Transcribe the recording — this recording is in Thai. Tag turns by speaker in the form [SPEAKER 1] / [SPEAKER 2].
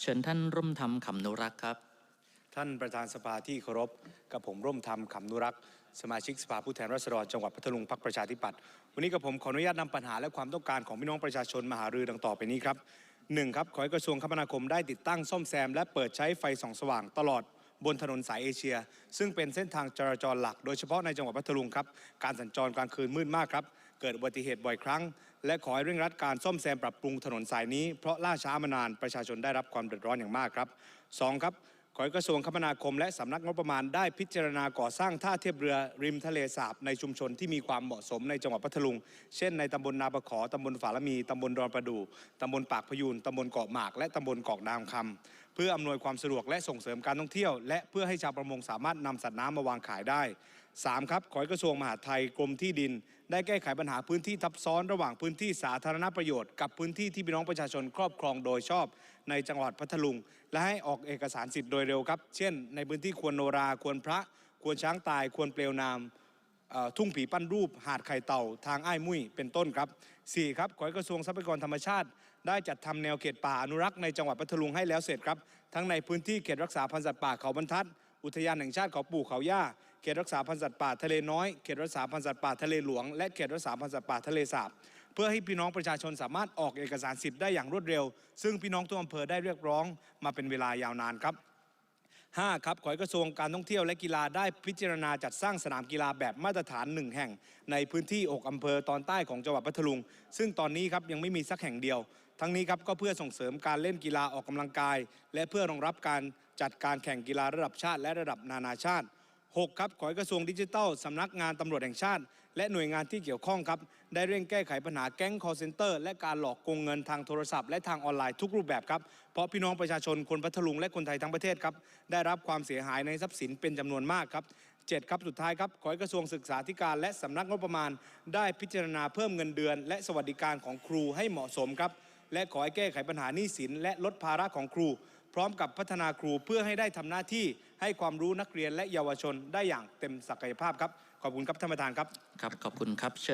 [SPEAKER 1] เชิญท่านร่มธรรมขำนุรักษ์ครับ
[SPEAKER 2] ท่านประธานสภาที่เคารพกับผมร่วมทำขำนุรักษ์สมาชิกสภาผู้แทนราษฎรจังหวัดพัทลุงพรรคประชาธิปัตย์วันนี้กับผมขออนุญาตนำปัญหาและความต้องการของพี่น้องประชาชนมาหารือดังต่อไปนี้ครับหนึ่งครับขอให้กระทรวงคมนาคมได้ติดตั้งซ่อมแซม และเปิดใช้ไฟส่องสว่างตลอด บนถนนสายเอเชีย ซึ่งเป็นเส้นทางจราจรหลัก โดยเฉพาะในจังหวัดพัทลุงครับ การสัญจรกลางคืนมืดมากครับ เกิดอุบัติเหตุบ่อยครั้ง และขอให้เร่งรัดการซ่อมแซมปรับปรุงถนนสายนี้ เพราะล่าช้ามานานประชาชนได้รับความเดือดร้อนอย่างมากครับสองครับขอให้กระทรวงคมนาคมและสำนักงบประมาณได้พิจารณาก่อสร้างท่าเทียบเรือริมทะเลสาบในชุมชนที่มีความเหมาะสมในจังหวัดพัทลุง เช่นในตำบลนาประขอตำบลฝาละมีตำบลดอนประดู่ตำบลปากพยูนตำบลเกาะหมาก และตำบลเกาะนางคำ เพื่ออำนวยความสะดวกและส่งเสริมการท่องเที่ยว และเพื่อให้ชาวประมงสามารถนำสัตว์น้ำมาวางขายได้ 3. ครับขอให้กระทรวงมหาดไทยกรมที่ดิน ได้แก้ไขปัญหาพื้นที่ทับซ้อนระหว่างพื้นที่สาธารณประโยชน์กับพื้นที่ที่พี่น้องประชาชนครอบครองโดยชอบ ในจังหวัดพัทลุง และให้ออกเอกสารสิทธิ์โดยเร็วครับ เช่น ในพื้นที่ควรโนราควรพระ ควรช้างตายควรเปลวนาม ทุ่งผีปั้นรูป หาดไข่เต่า ทางอ้ายมุ้ยเป็นต้นครับ 4. ครับขอให้กระทรวงทรัพยากรธรรมชาติ ได้จัดทำแนวเขตป่าอนุรักษ์ในจังหวัดพัทลุงให้แล้วเสร็จครับ ทั้งในพื้นที่เขตรักษาพันธุ์สัตว์ป่าเขาบรรทัด อุทยานแห่งชาติเขาปู่เขาย่า เขตรักษาพันธุ์สัตว์ป่าทะเลน้อย เขตรักษาพันธุ์สัตว์ป่าทะเลหลวง และเขตรักษาพันธุ์สัตว์ป่าทะเลสาบเพื่อให้พี่น้องประชาชนสามารถออกเอกสารสิทธิ์ได้อย่างรวดเร็ว ซึ่งพี่น้องทุกอำเภอได้เรียกร้องมาเป็นเวลายาวนานครับ 5ครับขอให้กระทรวงการท่องเที่ยวและกีฬาได้พิจารณาจัดสร้างสนามกีฬาแบบมาตรฐานหนึ่งแห่ง ในพื้นที่อกอำเภอตอนใต้ของจังหวัดพัทลุง ซึ่งตอนนี้ครับยังไม่มีสักแห่งเดียว ทั้งนี้ครับก็เพื่อส่งเสริมการเล่นกีฬาออกกำลังกาย และเพื่อรองรับการจัดการแข่งกีฬาระดับชาติและระดับนานาชาติ 6ครับขอให้กระทรวงดิจิทัลสำนักงานตำรวจแห่งชาติ และหน่วยงานที่เกี่ยวข้องครับ ได้เร่งแก้ไขปัญหาแก๊ง call center และการหลอกโกงเงินทางโทรศัพท์และทางออนไลน์ทุกรูปแบบครับ เพราะพี่น้องประชาชนคนพัทลุงและคนไทยทั้งประเทศครับ ได้รับความเสียหายในทรัพย์สินเป็นจำนวนมากครับ7ครับสุดท้ายครับ ขอให้กระทรวงศึกษาธิการและสำนักงบประมาณ ได้พิจารณาเพิ่มเงินเดือน และสวัสดิการของครูให้เหมาะสมครับและขอให้แก้ไขปัญหาหนี้สินและลดภาระของครู พร้อมกับพัฒนาครูเพื่อให้ได้ทำหน้าที่ให้ความรู้นักเรียนและเยาวชนได้อย่างเต็มศักยภาพครับขอบคุณครับท่านประธานครับ
[SPEAKER 1] ครับขอบคุณครับเชิญ